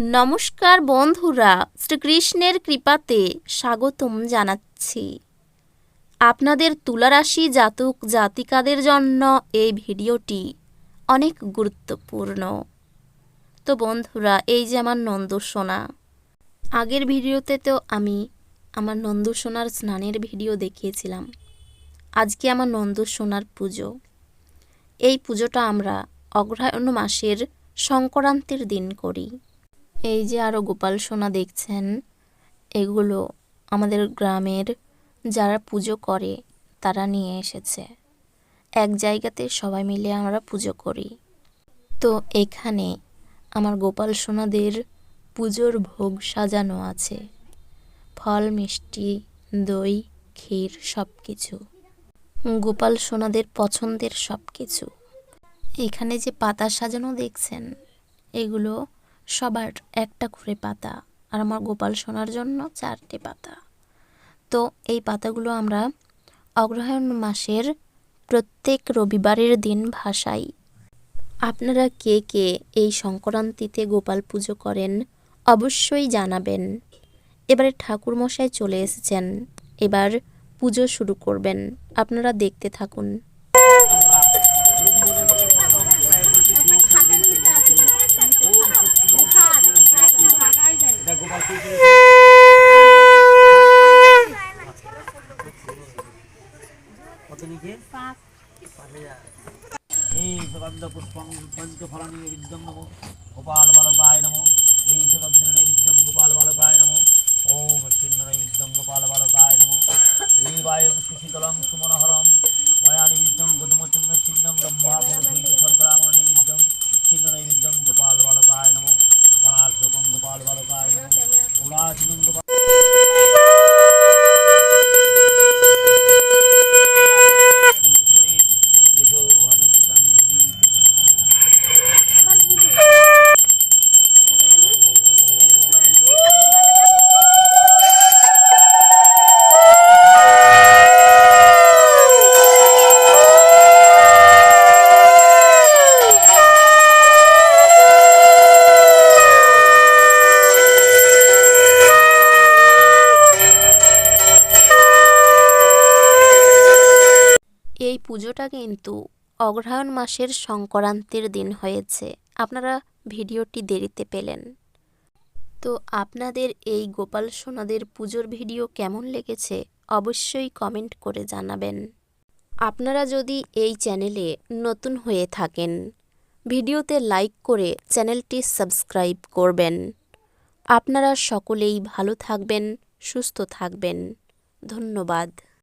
নমস্কার বন্ধুরা, শ্রীকৃষ্ণের কৃপাতে স্বাগতম জানাচ্ছি। আপনাদের তুলারাশি জাতক জাতিকাদের জন্য এই ভিডিওটি অনেক গুরুত্বপূর্ণ। তো বন্ধুরা, এই যে আমার নন্দসোনা, আগের ভিডিওতে তো আমি আমার নন্দসোনার স্নানের ভিডিও দেখিয়েছিলাম। আজকে আমার নন্দসোনার পুজো। এই পুজোটা আমরা অগ্রহায়ণ মাসের সংক্রান্তির দিন করি। এই যে আরও গোপাল সোনা দেখছেন, এগুলো আমাদের গ্রামের যারা পুজো করে, তারা নিয়ে এসেছে। এক জায়গাতে সবাই মিলে আমরা পুজো করি। তো এখানে আমার গোপাল সোনাদের পুজোর ভোগ সাজানো আছে। ফল, মিষ্টি, দই, ক্ষীর সব কিছু গোপাল সোনাদের পছন্দের সব কিছু এখানে যে পাতা সাজানো দেখছেন, এগুলো সবার একটা করে পাতা আর আমার গোপাল সোনার জন্য চারটে পাতা। তো এই পাতাগুলো আমরা অগ্রহায়ণ মাসের প্রত্যেক রবিবারের দিন ভাসাই। আপনারা কে কে এই সংক্রান্তিতে গোপাল পুজো করেন অবশ্যই জানাবেন। এবারে ঠাকুরমশাই চলে এসেছেন, এবার পুজো শুরু করবেন। আপনারা দেখতে থাকুন। ఏ సుగంధ పుష్పం పంచ ఫల నైవేద్యం నమో గోపాల బాలకాయ నమో ఏ సుగంధ నైవేద్యం గోపాల బాలకాయ నమో ఓం శ్రీంద్ర నైవేద్యం గోపాల బాలకాయ నమో ఏ వాయం సుశీతలం సుమనహరం వయా నైవేద్యం గోధుమచంద్ర శ్రీంద్రం బ్రహ్మాభూత స్వర్గరామ నైవేద్యం శ్రీంద్ర నైవేద్యం గోపాల బాలకాయ నమో గోపాల బాలకాయ నమో గోపాల এই পুজোটা কিন্তু অগ্রহায়ণ মাসের সংক্রান্তির দিন হয়েছে। আপনারা ভিডিওটি দেরিতে পেলেন। তো আপনাদের এই গোপাল সোনাদের পুজোর ভিডিও কেমন লেগেছে অবশ্যই কমেন্ট করে জানাবেন। আপনারা যদি এই চ্যানেলে নতুন হয়ে থাকেন, ভিডিওতে লাইক করে চ্যানেলটি সাবস্ক্রাইব করবেন। আপনারা সকলেই ভালো থাকবেন, সুস্থ থাকবেন। ধন্যবাদ।